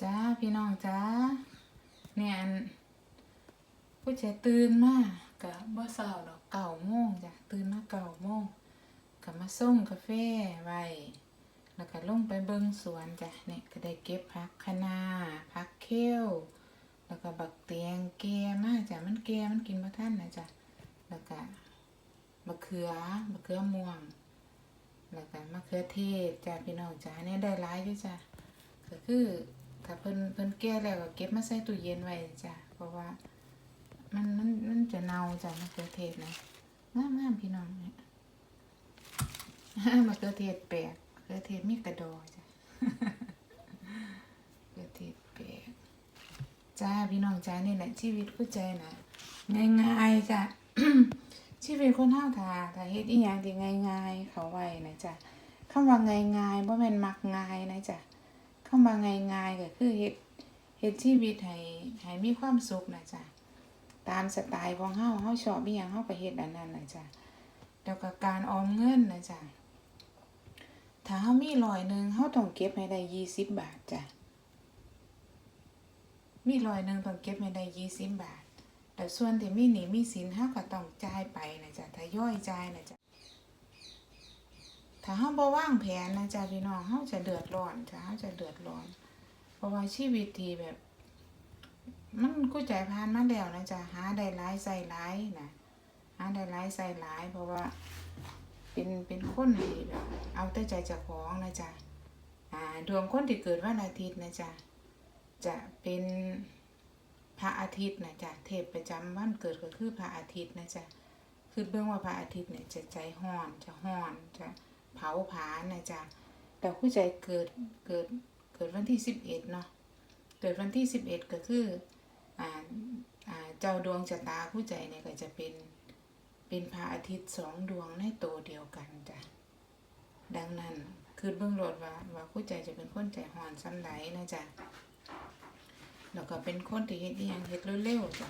จ้าพี่น้องจ้าเนี่ยผู้ชายตื่นมากกะบ่เศร้าดอกเก่าโมงจ้ะตื่นมาเก่าโมงกะมาส่งกาแฟไว้แล้วก็ลงไปเบิ่งสวนจ้ะเนี่ยก็ได้เก็บผักคะน้าผักเขียวแล้วก็บักเตียงแก่มากจ้ะมันแก่มันกินบ่ทันนะจ้ะแล้วก็มะเขือมะเขือม่วงแล้วก็มะเขือเทศจ้ะพี่น้องจ้ะเนี่ยได้หลายอยู่จ้ะก็คือ ถ้าเพิ่นเพิ่นแก่แล้วก็เก็บมาใส่ตู้เย็นไว้จ้ะเพราะว่า มันมันมันจะเน่าจ้ะมะเขือเทศนะงามงามพี่น้องเนี่ยมะเขือเทศแปลกมะเขือเทศมีกระดอจ้ะมะเขือเทศแปลกจ้าพี่น้องจ้านี่แหละชีวิตผู้ใจนะง่ายๆจ้ะชีวิตคนเฮาถ้าถ้าเฮ็ดอีหยังที่ง่าย ๆ เขาไว้นะจ้ะคำว่าง่ายๆบ่แม่นมักง่ายนะจ้ะ คำว่าง่ายๆก็คือเฮ็ดเฮ็ดชีวิตให้ให้มีความสุขนะจ๊ะตามสไตล์ของเฮาเฮาชอบอีหยังเฮาก็เฮ็ดอันนั้นนะจ๊ะแล้วก็การออมเงินนะจ๊ะถ้าเฮามีร้อยหนึ่งเฮาต้องเก็บให้ได้20บบาทจ้ะมีร้อยหนึ่งต้องเก็บให้ได้20บาทแต่ส่วนที่มีหนี้มีสินเฮาก็ต้องจ่ายไปนะจ๊ะทยอยจ่ายนะจ๊ะ ถ้าเฮาบ่วางแผนนะจ๊ะพี่น้องเฮาจะเดือดร้อนจ้ะเฮาจะเดือดร้อน เพราะว่าชีวิตที่แบบ มันกู้ใจผ่านมาแล้วนะจ๊ะหาได้หลายใส่หลายนะหาได้หลายใส่หลาย เพราะว่าเป็นเป็นคนที่แบบเอาแต่ใจจ้าของนะจ๊ะอ่าดวงคนที่เกิดวันอาทิตย์นะจ๊ะจะเป็นพระอาทิตย์นะจ๊ะเทพประจำวันเกิดก็คือพระอาทิตย์นะจ๊ะคือเบื้องว่าพระอาทิตย์เนี่ยจะใจห้อนจะห้อนจะ เผาผลาญนะจ๊ะแต่ผู้ใจเกิดเกิดเกิดวันที่สิบเอ็ดเนาะเกิดวันที่สิบเอ็ดก็คืออ่าอ่าเจ้าดวงชะตาผู้ใจเนี่ยก็จะเป็นเป็นพระอาทิตย์สองดวงในโตวเดียวกันจ้ะดังนั้นคือเบื้องโลดว่าว่าผู้ใจจะเป็นคนใจห่อนซ้ำไหนนะจ๊ะแล้วก็เป็นคนที่เฮ็ดอหยังเฮ็ดเร็วๆจ้ะ